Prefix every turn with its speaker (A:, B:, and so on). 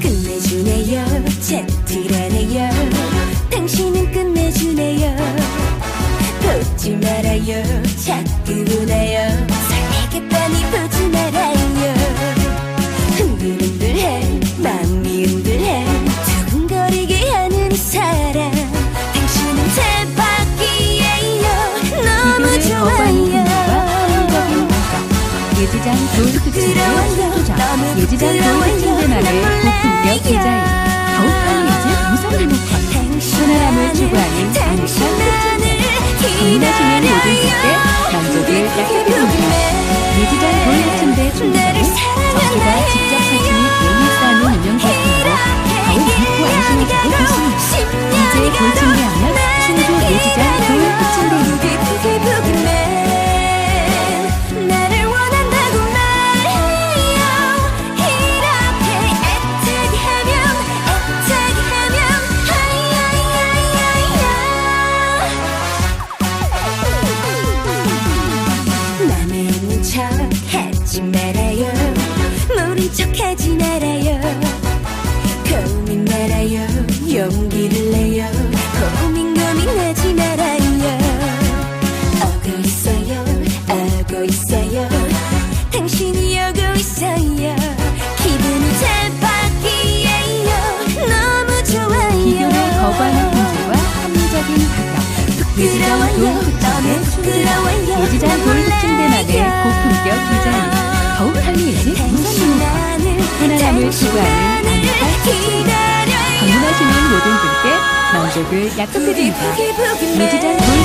A: 끝내주네요. 채틀하네요. 당신은 끝내주네요. 보지 말아요. 자꾸
B: 예지장 좋은
A: 너무
B: 예지장 좋은. 특징들만의 고품격 디자인 더욱 편리해진 무선 리모컨 편안함을 추구하는 안익한 하지
A: 말아요. 모른 척 하지 말아요. 고민 말아요. 용기를 내요. 고민 고민하지 말아요. 오고 있어요. 오고 있어요. 당신이 오고 있어요. 기분이 대박이에요. 너무 좋아요.
B: 비교를 거부하는 분들과 합리적인 가격
A: 부끄러워요
B: 편안함을 추구하는 안익한 방문하시는 모든 분께 만족을 약속드립니다. 충전은